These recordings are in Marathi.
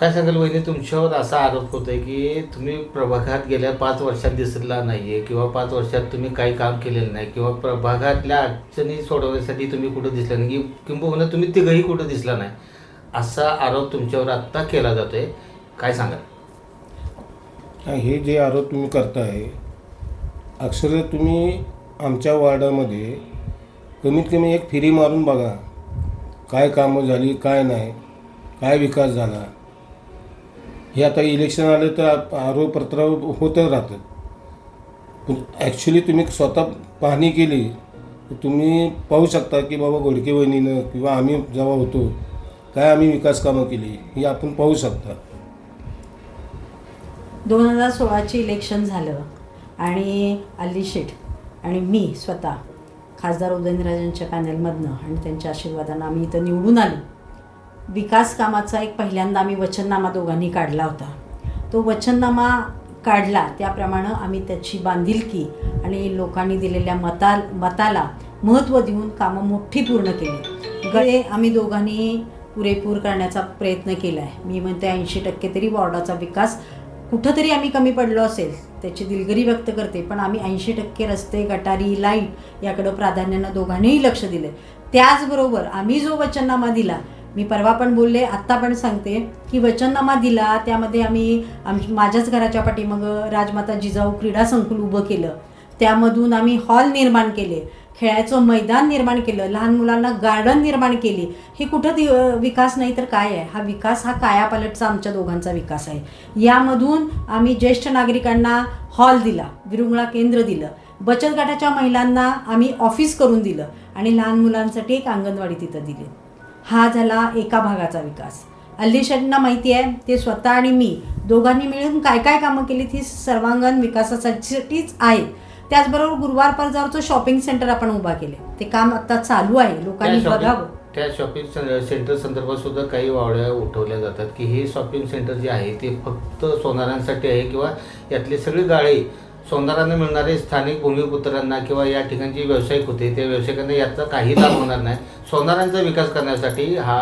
काय सांगाल वहिनी तुमच्यावर असा आरोप होतो आहे की तुम्ही प्रभागात गेल्या पाच वर्षात दिसला आहे किंवा पाच वर्षात तुम्ही काही काम केलेलं नाही किंवा प्रभागातल्या अडचणी सोडवण्यासाठी तुम्ही कुठं दिसला नाही की किंबहुना तुम्ही तिघही कुठं दिसला नाही असा आरोप तुमच्यावर आत्ता केला जातो आहे काय सांगाल? हे जे आरोप तुम्ही करताय अक्षरशः तुम्ही आमच्या वार्डामध्ये कमीत कमी एक फेरी मारून बघा. काय कामं झाली काय नाही काय विकास झाला. हे आता इलेक्शन आलं तर आरोपपत्र आरोप राहतं होतच पण ॲक्च्युली तुम्ही स्वतः पाहणी केली तर तुम्ही पाहू शकता की बाबा गोडके वहिनीनं किंवा आम्ही जेव्हा होतो काय आम्ही विकास कामं केली हे आपण पाहू शकता. दोन हजार सोळाचे इलेक्शन झालं आणि अली शेठ आणि मी स्वतः खासदार उदयनराजांच्या पॅनेलमधनं आणि त्यांच्या आशीर्वादानं आम्ही इथं निवडून आलो. विकास कामाचा एक पहिल्यांदा आम्ही वचननामा दोघांनी काढला होता. तो वचननामा काढला त्याप्रमाणे आम्ही त्याची बांधिलकी आणि लोकांनी दिलेल्या मता मताला महत्त्व देऊन कामं मोठी पूर्ण केली. गळे आम्ही दोघांनी पुरेपूर करण्याचा प्रयत्न केला आहे मी म्हणते ऐंशी टक्के तरी वॉर्डाचा विकास कुठंतरी आम्ही कमी पडलो असेल त्याची दिलगिरी व्यक्त करते पण आम्ही ऐंशी टक्के रस्ते गटारी लाइट याकडं प्राधान्यानं दोघांनीही लक्ष दिलं त्याचबरोबर आम्ही जो वचननामा दिला मी परवा पण बोलले आत्ता पण सांगते की वचननामा दिला त्यामध्ये आम्ही आम माझ्याच घराच्या पाठी मग राजमाता जिजाऊ क्रीडा संकुल उभं केलं. त्यामधून आम्ही हॉल निर्माण केले. खेळायचं मैदान निर्माण केलं लहान मुलांना गार्डन निर्माण केली हे कुठं दि विकास नाही तर काय आहे? हा विकास हा कायापालटचा आमच्या दोघांचा विकास आहे. यामधून आम्ही ज्येष्ठ नागरिकांना हॉल दिला विरुंगळा केंद्र दिलं बचत गटाच्या महिलांना आम्ही ऑफिस करून दिलं आणि लहान मुलांसाठी एक अंगणवाडी तिथं दिली. हा झाला एका भागाचा विकास. अल्लीशांना माहिती आहे ते स्वतः आणि मी दोघांनी मिळून काय काय कामं केली ती सर्वांगण विकासासाठीच आहेत त्याचबरोबर गुरुवार परजावरचं शॉपिंग सेंटर आपण उभा केले ते काम आता चालू आहे. लोकांनी त्या बघावं. शॉपिंग त्या शॉपिंग से- सेंटर संदर्भात सुद्धा काही वावड्या उठवल्या जातात की हे शॉपिंग सेंटर जे आहे ते फक्त सोनारांसाठी आहे किंवा यातले सगळे गाळे सोनारांना मिळणारे स्थानिक भूमिपुत्रांना किंवा या ठिकाणचे व्यावसायिक होते त्या व्यावसायिकांना याचा काही लाभ होणार नाही. सोनारांचा विकास करण्यासाठी हा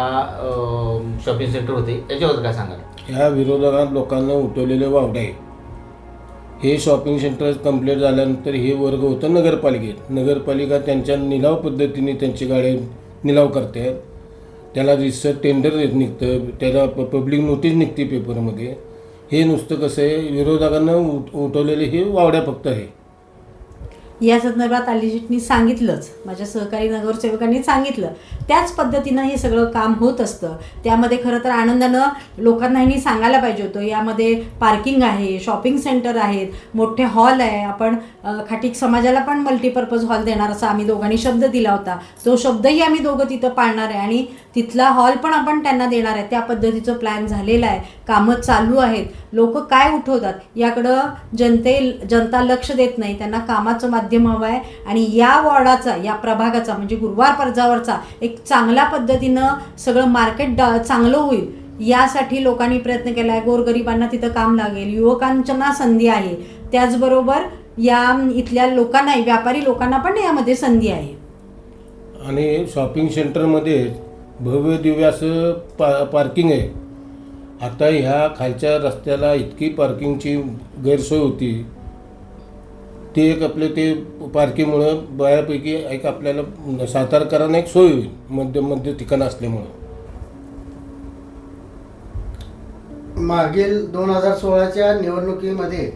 शॉपिंग सेंटर होते. याच्यावर काय सांगाल? ह्या विरोधात लोकांना उठवलेले वावडे आहे हे शॉपिंग सेंटर कंप्लीट झाल्यानंतर हे वर्ग होतं नगरपालिकेत. नगरपालिका त्यांच्या निलाव पद्धतीने त्यांची गाड्या निलाव करते. त्याला रिसर्च टेंडर निघतं. त्याला प पब्लिक नोटीस निघते पेपरमध्ये हे नुसतं कसं आहे विरोधकांना उठ उठवलेले हे वावड्या फक्त आहे. या संदर्भात अलिजिटनी सांगितलंच माझ्या सहकारी नगरसेवकांनी सांगितलं. त्याच पद्धतीनं हे सगळं काम होत असतं. त्यामध्ये खरं तर आनंदानं लोकांना ह्यांनी सांगायला पाहिजे होतं यामध्ये पार्किंग आहे शॉपिंग सेंटर आहेत मोठे हॉल आहे. आपण खाटीक समाजाला पण मल्टीपर्पज हॉल देणार असा आम्ही दोघांनी शब्द दिला होता. तो शब्दही आम्ही दोघं तिथं पाळणार आहे. आणि तिथला हॉल पण आपण त्यांना देणार आहे. त्या पद्धतीचं प्लॅन झालेला आहे. कामं चालू आहेत. लोक काय उठवतात याकडं जनते जनता लक्ष देत नाही. त्यांना कामाचं माध्यम हवं आहे. आणि या वॉर्डाचा या प्रभागाचा म्हणजे गुरुवार पर्जावरचा एक चांगल्या पद्धतीनं सगळं मार्केट डा चांगलं होईल यासाठी लोकांनी प्रयत्न केला आहे गोरगरिबांना तिथं काम लागेल. युवकांना संधी आहे. त्याचबरोबर या इथल्या लोकांना व्यापारी लोकांना पण यामध्ये संधी आहे. आणि शॉपिंग सेंटरमध्ये भव्य दिव्य असं पा पार्किंग आहे. आता ह्या खालच्या रस्त्याला इतकी पार्किंगची गैरसोय होती. ते एक आपले ते पार्किंगमुळं बऱ्यापैकी एक आपल्याला सातारकरांना एक सोय होईल मध्य मध्य ठिकाण असल्यामुळं. मागील दोन हजार सोळाच्या निवडणुकीमध्ये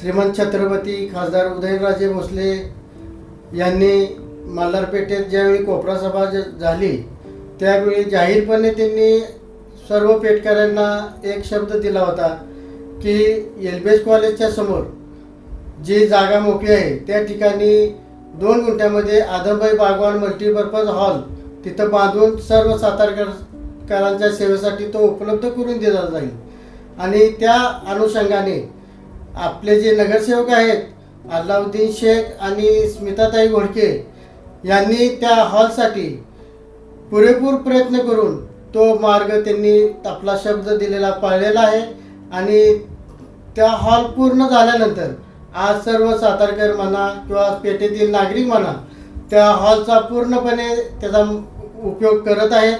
श्रीमंत छत्रपती खासदार उदयनराजे भोसले यांनी मल्हारपेठेत ज्यावेळी कोपरा सभा झाली त्यावेळी जाहीरपणे त्यांनी सर्व पेटकऱ्यांना एक शब्द दिला होता की एलबीएस कॉलेजच्या समोर जी जागा मोकळी आहे त्या ठिकाणी दोन गुंठ्यामध्ये आदमबाई बागवान मल्टीपर्पज हॉल तिथं बांधून सर्व सातारकरांच्या सेवेसाठी तो उपलब्ध करून दिला जाईल. आणि त्या अनुषंगाने आपले जे नगरसेवक आहेत अल्लाउद्दीन शेख आणि स्मिताताई घोडके यांनी त्या हॉलसाठी पुरेपूर प्रयत्न करून तो मार्ग त्यांनी आपला शब्द दिलेला पाळलेला आहे. आणि त्या हॉल पूर्ण झाल्यानंतर आज सर्व सातारकर म्हणा किंवा पेठेतील नागरिक म्हणा त्या हॉलचा पूर्णपणे त्याचा उपयोग करत आहेत.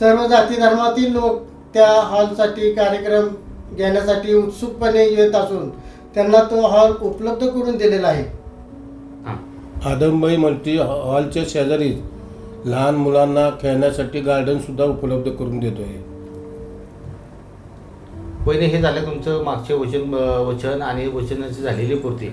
सर्व जाती धर्मातील लोक त्या हॉलसाठी कार्यक्रम घेण्यासाठी उत्सुकपणे येत असून त्यांना तो हॉल उपलब्ध करून दिलेला आहे. आदमबाई म्हणते हॉलच्या शेजारीच लहान मुलांना खेळण्यासाठी गार्डन सुद्धा उपलब्ध करून देतोय. पहिले हे झालं तुमचं मागचे वचन वचन आणि वचनाची झालेली पूर्ती.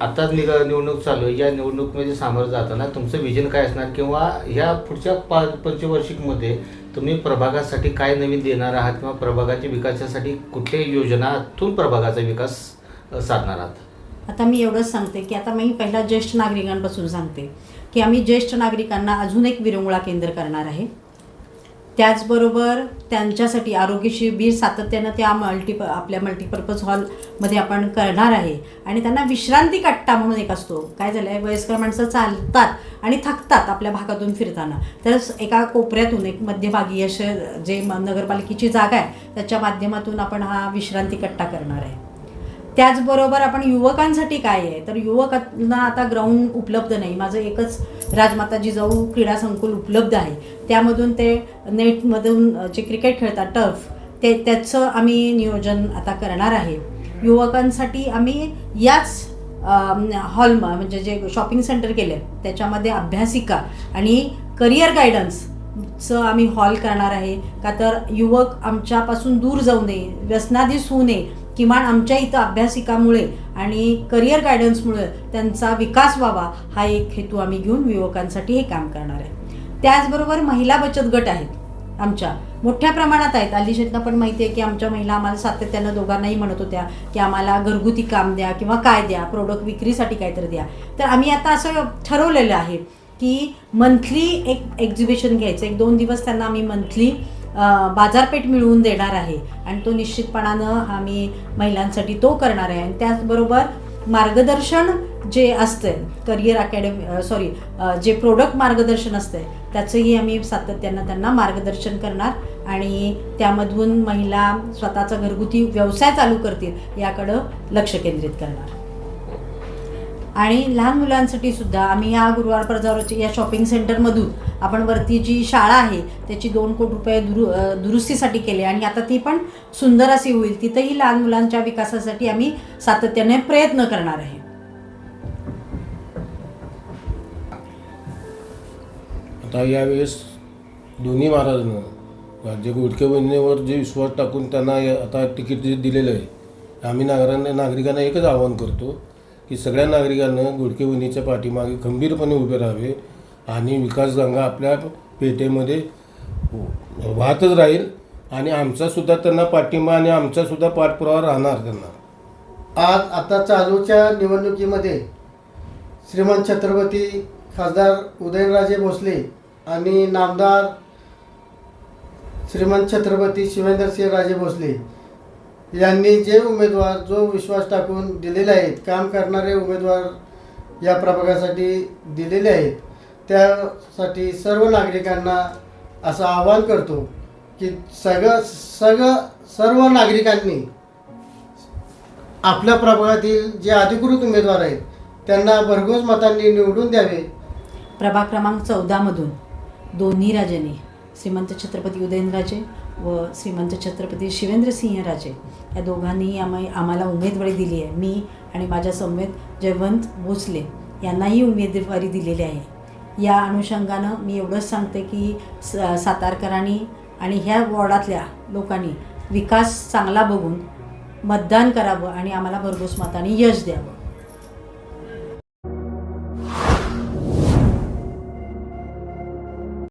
आता निग निवडणूक चालू आहे. या निवडणुकीमध्ये सामोरं जाताना तुमचं विजन काय असणार? किंवा ह्या पुढच्या पाच पंचवार्षिकमध्ये तुम्ही प्रभागासाठी काय नवीन देणार आहात? किंवा प्रभागाच्या विकासासाठी कुठल्या योजनातून प्रभागाचा विकास साधणार आहात? आता मी एवढंच सांगते की आता मी पहिला ज्येष्ठ नागरिकांपासून सांगते. की आम्ही ज्येष्ठ नागरिकांना अजून एक विरंगुळा केंद्र करणार आहे. त्याचबरोबर त्यांच्यासाठी आरोग्य शिबिर सातत्यानं त्या मल्टीप आपल्या मल्टीपर्पज हॉलमध्ये आपण करणार आहे. आणि त्यांना विश्रांती कट्टा म्हणून एक असतो. काय झालं आहे वयस्कर माणसं चालतात आणि थकतात आपल्या भागातून फिरताना. तर एका कोपऱ्यातून एक मध्यभागी असे जे म- नगरपालिकेची जागा आहे त्याच्या माध्यमातून आपण हा विश्रांती कट्टा करणार आहे. त्याचबरोबर आपण युवकांसाठी काय आहे? तर युवकांना आता ग्राउंड उपलब्ध नाही. माझं एकच राजमाता जिजाऊ क्रीडा संकुल उपलब्ध आहे. त्यामधून ते नेटमधून जे क्रिकेट खेळतात टर्फ ते त्याचं आम्ही नियोजन आता करणार आहे. युवकांसाठी आम्ही याच हॉल म्हणजे जे शॉपिंग सेंटर केले त्याच्यामध्ये अभ्यासिका आणि करिअर गायडन्सचं आम्ही हॉल करणार आहे. का तर युवक आमच्यापासून दूर जाऊ नये व्यसनाधीस होऊ नये किमान आमच्या इथं अभ्यासिकामुळे आणि करिअर गायडन्समुळे त्यांचा विकास व्हावा हा एक हेतू आम्ही घेऊन युवकांसाठी हे काम करणार आहे. त्याचबरोबर महिला बचत गट आहेत आमच्या. मोठ्या प्रमाणात आहेत. अलिशेतला पण माहिती आहे की आमच्या महिला आम्हाला सातत्यानं दोघांनाही म्हणत होत्या की आम्हाला घरगुती काम द्या किंवा काय द्या प्रोडक्ट विक्रीसाठी काहीतरी द्या. तर आम्ही आता असं ठरवलेलं आहे की मंथली एक एक्झिबिशन घ्यायचं. एक दोन दिवस त्यांना आम्ही मंथली बाजारपेठ मिळवून देणार आहे. आणि तो निश्चितपणानं आम्ही महिलांसाठी तो करणार आहे. आणि त्याचबरोबर मार्गदर्शन जे असतं करिअर अकॅडमी सॉरी जे प्रोडक्ट मार्गदर्शन असतं त्याचंही आम्ही सातत्यानं त्यांना मार्गदर्शन करणार. आणि त्यामधून महिला स्वतःचा घरगुती व्यवसाय चालू करतील याकडं लक्ष केंद्रित करणार. आणि लहान मुलांसाठी सुद्धा आम्ही या गुरुवार परजावरच्या या शॉपिंग सेंटरमधून आपण वरती जी शाळा आहे त्याची दोन कोटी रुपये दुरु दुरुस्तीसाठी केले आणि आता ती पण सुंदर अशी होईल. तिथंही लहान मुलांच्या विकासासाठी आम्ही सातत्याने प्रयत्न करणार आहे. आता यावेळेस दोन्ही महाराजांना जे गोडके बहिणीवर जे विश्वास टाकून त्यांना आता तिकीट जे दिलेलं आहे आम्ही नागरांना नागरिकांना एकच आवाहन करतो की सगळ्या नागरिकांना गोडके पाठीमागे खंबीरपणे उभे राहावे आणि विकासगंगा आपल्या पेठेमध्ये वाहतच राहील आणि आमचासुद्धा त्यांना पाठिंबा आणि आमचासुद्धा पाठपुरावा राहणार त्यांना. आज आता चालूच्या निवडणुकीमध्ये श्रीमंत छत्रपती खासदार उदयनराजे भोसले आणि नामदार श्रीमंत छत्रपती शिवेंद्रसिंह राजे भोसले यांनी जे उमेदवार जो विश्वास टाकून दिलेले आहेत काम करणारे उमेदवार या प्रभागासाठी दिलेले आहेत त्यासाठी सर्व नागरिकांना असं आवाहन करतो की सगळं सगळं सर्व नागरिकांनी आपल्या प्रभागातील जे अधिकृत उमेदवार आहेत त्यांना भरघोस मतांनी निवडून द्यावे. प्रभाग क्रमांक चौदामधून दोन्ही राजांनी श्रीमंत छत्रपती उदयनराजे व श्रीमंत छत्रपती शिवेंद्रसिंहराजे या दोघांनीही आम्ही आम्हाला उमेदवारी दिली आहे. मी आणि माझ्या समवेत जयवंत भोसले यांनाही उमेदवारी दिलेली आहे. या अनुषंगानं मी एवढंच सांगते की स सातारकरांनी आणि ह्या वॉर्डातल्या लोकांनी विकास चांगला बघून मतदान करावं आणि आम्हाला भरघोस मताने यश द्यावं.